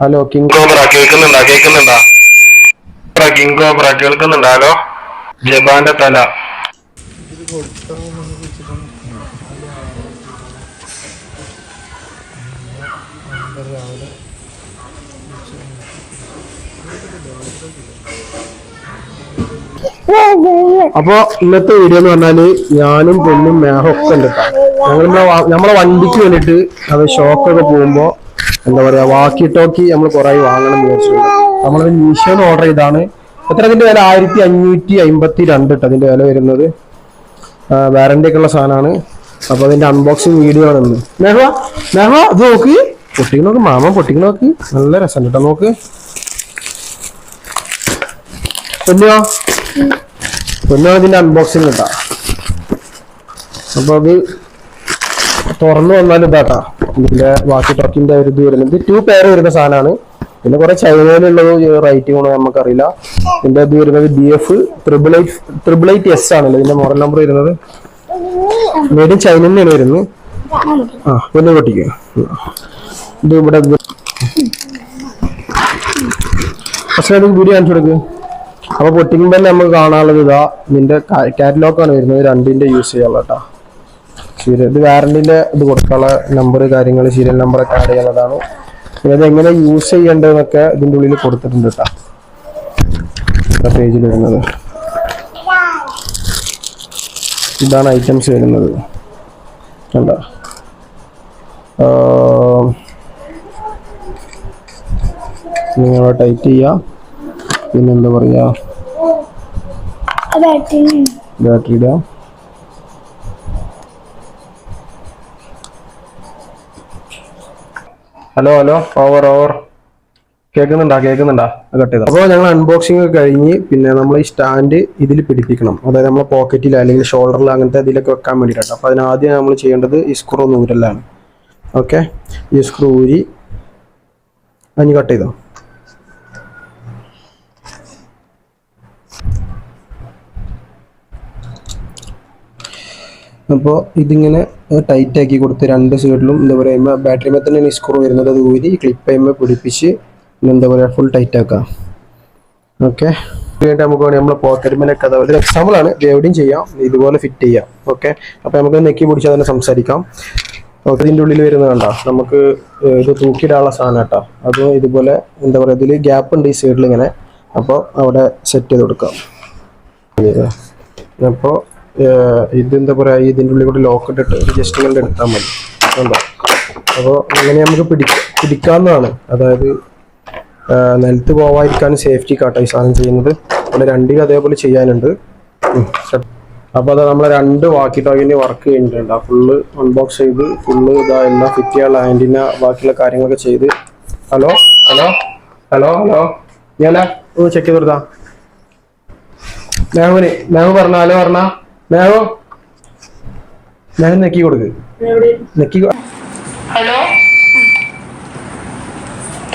Hello king cobra കേൾക്കുന്നുണ്ടാ? കേൾക്കുന്നുണ്ടാ? King cobra കേൾക്കുന്നുണ്ടാ? ഹലോ ജബാന്റെ തല. അപ്പൊ ഇന്നത്തെ വീഡിയോ എന്ന് പറഞ്ഞാൽ ഞാനും പെണ്ണും മേഹൊക്കെ ഉണ്ട് ഞങ്ങൾ നമ്മളെ വണ്ടിക്ക് വേണ്ടിട്ട് അത് ഷോക്കൊക്കെ പോകുമ്പോ എന്താ പറയാ വാക്കി ടോക്കി നമ്മൾ കുറെ വാങ്ങണം വിചാരിച്ചിട്ടുണ്ട്. നമ്മളത് മീഷോന്ന് ഓർഡർ ചെയ്താണ് എത്ര അതിന്റെ വില? ആയിരത്തി അഞ്ഞൂറ്റി അമ്പത്തി രണ്ട് ഇട്ട് അതിന്റെ വില വരുന്നത്. വാറന്റി ഒക്കെ ഉള്ള സാധനമാണ്. അപ്പൊ അതിന്റെ അൺബോക്സിങ് വീഡിയോ ആണ് മേഹ മേഹ ഇത് നോക്ക്. പൊട്ടിക്ക് നോക്ക് മാമ പൊട്ടിക്ക് നോക്ക്. നല്ല രസം കേട്ടോ നോക്ക്. പൊന്നോ? പൊന്നോ ഇതിന്റെ അൺബോക്സിങ് കേട്ടാ അപ്പൊ അത് തുറന്നു വന്നാൽ ഇതാട്ടാ ഇതിന്റെ വാക്കി ടോക്കിന്റെ ഒരു ഇത് വരുന്നത്. ടു പെയർ വരുന്ന സാധനമാണ്. പിന്നെ കുറെ ചൈനയിലുള്ളത് റേറ്റ് കൊണ്ട് നമുക്കറിയില്ല. ഇതിന്റെ ഇത് വരുന്നത് B F triple eight triple eight S ആണല്ലോ ഇതിന്റെ മോഡൽ നമ്പർ വരുന്നത്. മേഡ് ഇൻ ചൈന തന്നെയാണ് വരുന്നത്. ആ ഒന്ന് പൊട്ടിക്കുക ഇത് ഇവിടെ പക്ഷേ വീഡിയോ കാണിച്ചു കൊടുക്കുക അപ്പൊ പൊട്ടിക്കുമ്പോൾ തന്നെ നമുക്ക് കാണാനുള്ളത് ഇതാ ഇതിന്റെ കാറ്റലോഗ് ആണ് വരുന്നത്. രണ്ടിന്റെ യൂസ് ചെയ്യാനുള്ള കേട്ടോ സീരിയൽ ഇത് വാറന്റിന്റെ ഇത് കൊടുക്കാനുള്ള നമ്പർ കാര്യങ്ങൾ സീരിയൽ നമ്പർ ഒക്കെ ആഡ് ചെയ്യുന്നതാണ്. പിന്നെ ഇത് എങ്ങനെ യൂസ് ചെയ്യേണ്ടതെന്നൊക്കെ ഇതിന്റെ ഉള്ളിൽ കൊടുത്തിട്ടുണ്ട് കേട്ടോ പേജിൽ വരുന്നത്. ഇതാണ് ഐറ്റംസ് വരുന്നത്. കണ്ടോ? നിങ്ങൾ ടൈറ്റ് ചെയ്യുക പിന്നെന്താ പറയാ? ബാറ്ററി ഇടുക ഹലോ ഹലോ ഓവർ ഓവർ കേൾക്കുന്നുണ്ടാ? കേൾക്കുന്നുണ്ടാ? കട്ട് ചെയ്ത? അപ്പോൾ ഞങ്ങൾ അൺബോക്സിംഗ് ഒക്കെ കഴിഞ്ഞ് പിന്നെ നമ്മൾ ഈ സ്റ്റാൻഡ് ഇതിൽ പിടിപ്പിക്കണം. അതായത് നമ്മളെ പോക്കറ്റിൽ അല്ലെങ്കിൽ ഷോൾഡറിൽ അങ്ങനത്തെ ഇതിലൊക്കെ വെക്കാൻ വേണ്ടിയിട്ടാണ്. അപ്പോൾ അതിനാദ്യം നമ്മൾ ചെയ്യേണ്ടത് ഈ സ്ക്രൂ നൂരലാണ് ഓക്കെ ഈ സ്ക്രൂ ഊരി അഞ്ഞ് കട്ട് ചെയ്തോ? അപ്പോൾ ഇതിങ്ങനെ ടൈറ്റ് ആക്കി കൊടുത്ത് രണ്ട് സൈഡിലും എന്താ പറയുക ബാറ്ററി മേൽ തന്നെ സ്ക്രൂ വരുന്നത് അത് ഊരി ക്ലിപ്പ് ചെയ്യുമ്പോൾ പിടിപ്പിച്ച് എന്താ പറയുക ഫുൾ ടൈറ്റ് ആക്കാം ഓക്കെ വേണ്ടി നമുക്ക് വേണമെങ്കിൽ നമ്മളെ പോക്കറ്റ് മേലൊക്കെ അതായത് ഒരു എക്സാമ്പിൾ ആണ്. ഇത് ചെയ്യാം. ഇതുപോലെ ഫിറ്റ് ചെയ്യാം. ഓക്കെ അപ്പോൾ നമുക്ക് നെക്കി പിടിച്ച് തന്നെ സംസാരിക്കാം. ഓക്കെ ഇതിന്റെ ഉള്ളിൽ വരുന്നത് കണ്ടോ? നമുക്ക് ഇത് തൂക്കിയിടാനുള്ള സാധനം കേട്ടോ. അത് ഇതുപോലെ എന്താ പറയുക ഇതിൽ ഗ്യാപ്പ് ഉണ്ട് ഈ സൈഡിൽ ഇങ്ങനെ. അപ്പോൾ അവിടെ സെറ്റ് ചെയ്ത് കൊടുക്കാം. അപ്പോൾ ഇതെന്താ പറയുക ഇതിന്റെ ഉള്ളിൽ കൂടെ ലോക്ക് ഇട്ടിട്ട് ഒരു ജസ്റ്റ് ഇങ്ങനെ എടുത്താൽ മതി. കണ്ടോ? അപ്പോൾ അങ്ങനെ നമുക്ക് പിടി പിടിക്കാവുന്നതാണ്. അതായത് നിലത്ത് പോവാതിരിക്കാൻ സേഫ്റ്റി കാട്ടോ ഈ സാധനം ചെയ്യുന്നത്. അവിടെ രണ്ടിനും അതേപോലെ ചെയ്യാനുണ്ട്. അപ്പോൾ അത് നമ്മളെ രണ്ട് വാക്കി ടോക്കിന്റെ വർക്ക് കഴിഞ്ഞിട്ടുണ്ട് ആ ഫുള്ള് അൺബോക്സ് ചെയ്ത് ഫുള്ള് ഇതാ എല്ലാം ഫിറ്റ് ചെയ്യാനുള്ള ആന്റിന ബാക്കിയുള്ള കാര്യങ്ങളൊക്കെ ചെയ്ത്. ഹലോ? ഹലോ? Hello hello? ഞാനാ ഒന്ന് ചെക്ക് ചെയ്ത് കൊടുത്താ? മാമിന് മേഹു പറഞ്ഞ ഹലോ പറഞ്ഞ? മേഹു ഞാൻ നെക്കി കൊടുക്ക്. നെക്കി ഹലോ?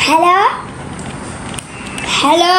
ഹലോ? ഹലോ?